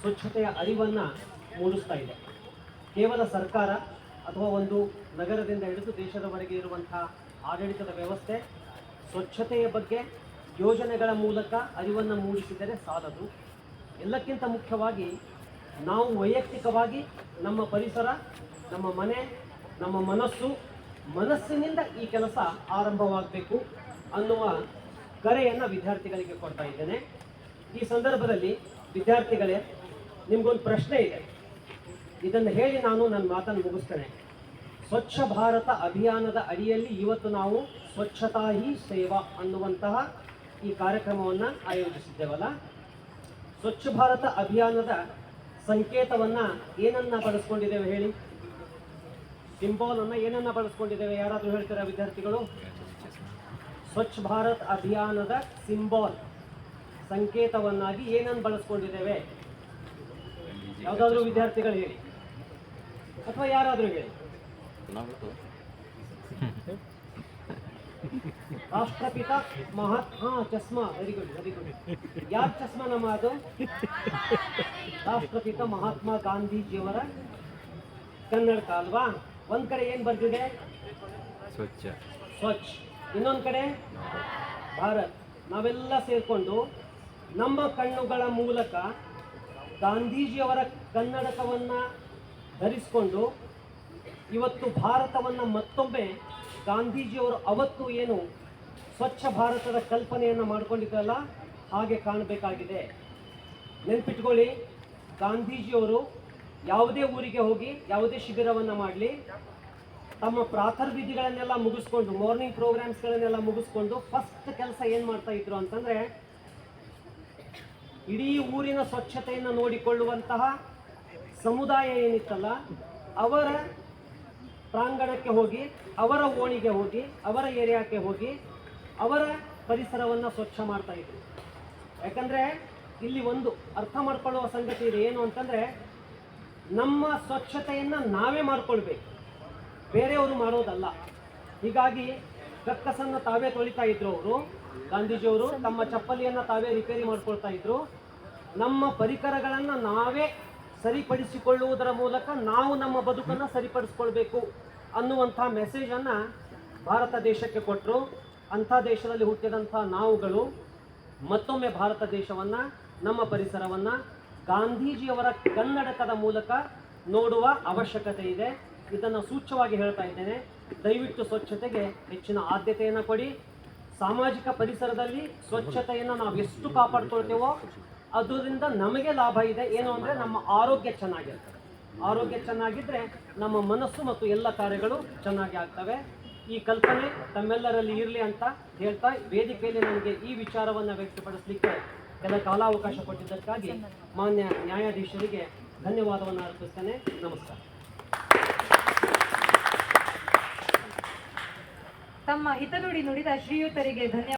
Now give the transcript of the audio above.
ಸ್ವಚ್ಛತೆಯ ಅರಿವನ್ನು ಮೂಡಿಸ್ತಾ ಇದೆ. ಕೇವಲ ಸರ್ಕಾರ ಅಥವಾ ಒಂದು ನಗರದಿಂದ ಹಿಡಿದು ದೇಶದವರೆಗೆ ಇರುವಂತಹ ಆಡಳಿತದ ವ್ಯವಸ್ಥೆ, ಸ್ವಚ್ಛತೆಯ ಬಗ್ಗೆ ಯೋಜನೆಗಳ ಮೂಲಕ ಅರಿವನ್ನು ಮೂಡಿಸಿದರೆ ಸಾಲದು. ಎಲ್ಲಕ್ಕಿಂತ ಮುಖ್ಯವಾಗಿ ನಾವು ವೈಯಕ್ತಿಕವಾಗಿ ನಮ್ಮ ಪರಿಸರ, ನಮ್ಮ ಮನೆ, ನಮ್ಮ ಮನಸ್ಸು, ಮನಸ್ಸಿನಿಂದ ಈ ಕೆಲಸ ಆರಂಭವಾಗಬೇಕು ಅನ್ನುವ ಕರೆಯನ್ನು ವಿದ್ಯಾರ್ಥಿಗಳಿಗೆ ಕೊಡ್ತಾ ಇದ್ದೇನೆ. ಈ ಸಂದರ್ಭದಲ್ಲಿ ವಿದ್ಯಾರ್ಥಿಗಳೇ, ನಿಮ್ಗೊಂದು ಪ್ರಶ್ನೆ ಇದೆ. ಇದನ್ನು ಹೇಳಿ ನಾನು ನನ್ನ ಮಾತನ್ನು ಮುಗಿಸ್ತೇನೆ. ಸ್ವಚ್ಛ ಭಾರತ ಅಭಿಯಾನದ ಅಡಿಯಲ್ಲಿ ಇವತ್ತು ನಾವು ಸ್ವಚ್ಛತಾ ಹಿ ಸೇವಾ ಅನ್ನುವಂತಹ ಈ ಕಾರ್ಯಕ್ರಮವನ್ನು ಆಯೋಜಿಸಿದ್ದೇವಲ್ಲ. ಸ್ವಚ್ಛ ಭಾರತ ಅಭಿಯಾನದ ಸಂಕೇತವನ್ನು ಏನನ್ನ ಬಳಸ್ಕೊಂಡಿದ್ದೇವೆ ಹೇಳಿ? ಸಿಂಬಾಲನ್ನು ಏನನ್ನ ಬಳಸ್ಕೊಂಡಿದ್ದೇವೆ? ಯಾರಾದರೂ ಹೇಳ್ತೀರಾ ವಿದ್ಯಾರ್ಥಿಗಳು? ಸ್ವಚ್ಛ ಭಾರತ್ ಅಭಿಯಾನದ ಸಿಂಬಾಲ್. ಸಂಕೇತವನ್ನಾಗಿ ಏನನ್ನು ಬಳಸ್ಕೊಂಡಿದ್ದೇವೆ? ಯಾವುದಾದ್ರೂ ವಿದ್ಯಾರ್ಥಿಗಳು ಹೇಳಿ. ಅಥವಾ ಯಾರಾದರೂ ಹೇಳಿ. ರಾಷ್ಟ್ರಪಿತ ಮಹಾತ್ ಹಾ ಚಸ್ಮಾ ವೆರಿ ಗುಡ್ ವೆರಿ ಗುಡ್ ಯಾರ ಚಸ್ಮಾ ನಮ್ಮ ಅದು? ರಾಷ್ಟ್ರಪಿತ ಮಹಾತ್ಮ ಗಾಂಧೀಜಿಯವರ ಕನ್ನಡಕ ಅಲ್ವಾ ಒಂದ್ ಕಡೆ ಏನ್ ಬರ್ತಿದೆ ಸ್ವಚ್ಛ. ಸ್ವಚ್ಛ. ಇನ್ನೊಂದ್ ಕಡೆ? ಭಾರತ್. ನಾವೆಲ್ಲ ಸೇರ್ಕೊಂಡು ನಮ್ಮ ಕಣ್ಣುಗಳ ಮೂಲಕ ಗಾಂಧೀಜಿಯವರ ಕನ್ನಡಕವನ್ನು ಧರಿಸಿಕೊಂಡು ಇವತ್ತು ಭಾರತವನ್ನು ಮತ್ತೊಮ್ಮೆ ಗಾಂಧೀಜಿಯವರು ಅವತ್ತು ಏನು ಸ್ವಚ್ಛ ಭಾರತದ ಕಲ್ಪನೆಯನ್ನು ಮಾಡ್ಕೊಂಡಿದ್ರಲ್ಲ, ಹಾಗೆ ಕಾಣಬೇಕಾಗಿದೆ. ನೆನ್ಪಿಟ್ಕೊಳ್ಳಿ, ಗಾಂಧೀಜಿಯವರು ಯಾವುದೇ ಊರಿಗೆ ಹೋಗಿ ಯಾವುದೇ ಶಿಬಿರವನ್ನು ಮಾಡಲಿ, ತಮ್ಮ ಪ್ರಾತರ್ವಿಧಿಗಳನ್ನೆಲ್ಲ ಮುಗಿಸ್ಕೊಂಡು ಮಾರ್ನಿಂಗ್ ಪ್ರೋಗ್ರಾಮ್ಸ್ಗಳನ್ನೆಲ್ಲ ಮುಗಿಸ್ಕೊಂಡು ಫಸ್ಟ್ ಕೆಲಸ ಏನು ಮಾಡ್ತಾ ಇದ್ರು ಅಂತಂದ್ರೆ ಇಡೀ ಊರಿನ ಸ್ವಚ್ಛತೆಯನ್ನು ನೋಡಿಕೊಳ್ಳುವಂತಹ ಸಮುದಾಯ ಏನಿತ್ತಲ್ಲ, ಅವರ ಪ್ರಾಂಗಣಕ್ಕೆ ಹೋಗಿ, ಅವರ ಓಣಿಗೆ ಹೋಗಿ, ಅವರ ಏರಿಯಾಕ್ಕೆ ಹೋಗಿ, ಅವರ ಪರಿಸರವನ್ನು ಸ್ವಚ್ಛ ಮಾಡ್ತಾ ಇದ್ರು. ಯಾಕಂದರೆ ಇಲ್ಲಿ ಒಂದು ಅರ್ಥ ಮಾಡ್ಕೊಳ್ಳುವ ಸಂಗತಿ ಇದೆ ಏನು ಅಂತಂದರೆ, ನಮ್ಮ ಸ್ವಚ್ಛತೆಯನ್ನು ನಾವೇ ಮಾಡ್ಕೊಳ್ಬೇಕು. ಬೇರೆಯವರು ಮಾಡೋದಲ್ಲ. ಹೀಗಾಗಿ ಕಕ್ಕಸನ್ನು ತಾವೇ ತೊಳಿತಾ ಇದ್ರು ಅವರು. ಗಾಂಧೀಜಿಯವರು ತಮ್ಮ ಚಪ್ಪಲಿಯನ್ನು ತಾವೇ ರಿಪೇರಿ ಮಾಡ್ಕೊಳ್ತಾ ಇದ್ರು. ನಮ್ಮ ಪರಿಕರಗಳನ್ನು ನಾವೇ ಸರಿಪಡಿಸಿಕೊಳ್ಳುವುದರ ಮೂಲಕ ನಾವು ನಮ್ಮ ಬದುಕನ್ನು ಸರಿಪಡಿಸ್ಕೊಳ್ಬೇಕು ಅನ್ನುವಂಥ ಮೆಸೇಜನ್ನು ಭಾರತ ದೇಶಕ್ಕೆ ಕೊಟ್ಟರು ಅಂಥ ದೇಶದಲ್ಲಿ ಹುಟ್ಟಿದಂಥ ನಾವುಗಳು, ಮತ್ತೊಮ್ಮೆ ಭಾರತ ದೇಶವನ್ನು, ನಮ್ಮ ಪರಿಸರವನ್ನು ಗಾಂಧೀಜಿಯವರ ಕನ್ನಡಕದ ಮೂಲಕ ನೋಡುವ ಅವಶ್ಯಕತೆ ಇದೆ. ಇದನ್ನು ಸೂಚ್ಯವಾಗಿ ಹೇಳ್ತಾ ಇದ್ದೇನೆ. ದಯವಿಟ್ಟು ಸ್ವಚ್ಛತೆಗೆ ಹೆಚ್ಚಿನ ಆದ್ಯತೆಯನ್ನು ಕೊಡಿ. ಸಾಮಾಜಿಕ ಪರಿಸರದಲ್ಲಿ ಸ್ವಚ್ಛತೆಯನ್ನು ನಾವು ಎಷ್ಟು ಕಾಪಾಡ್ಕೊಳ್ತೇವೋ ಅದರಿಂದ ನಮಗೆ ಲಾಭ ಇದೆ. ಏನು ಅಂದರೆ ನಮ್ಮ ಆರೋಗ್ಯ ಚೆನ್ನಾಗಿರ್ತದೆ. ಆರೋಗ್ಯ ಚೆನ್ನಾಗಿದ್ರೆ ನಮ್ಮ ಮನಸ್ಸು ಮತ್ತು ಎಲ್ಲ ಕಾರ್ಯಗಳು ಚೆನ್ನಾಗಿ ಆಗ್ತವೆ. ಈ ಕಲ್ಪನೆ ತಮ್ಮೆಲ್ಲರಲ್ಲಿ ಇರಲಿ ಅಂತ ಹೇಳ್ತಾ ವೇದಿಕೆಯಲ್ಲಿ ನನಗೆ ಈ ವಿಚಾರವನ್ನು ವ್ಯಕ್ತಪಡಿಸಲಿಕ್ಕೆ ಕೆಲ ಕಾಲಾವಕಾಶ ಕೊಟ್ಟಿದ್ದಕ್ಕಾಗಿ ಮಾನ್ಯ ನ್ಯಾಯಾಧೀಶರಿಗೆ ಧನ್ಯವಾದವನ್ನು ಅರ್ಪಿಸ್ತೇನೆ. ನಮಸ್ಕಾರ. ತಮ್ಮ ಹಿತನುಡಿ ನುಡಿದ ಶ್ರೀಯುತರಿಗೆ ಧನ್ಯವಾದ.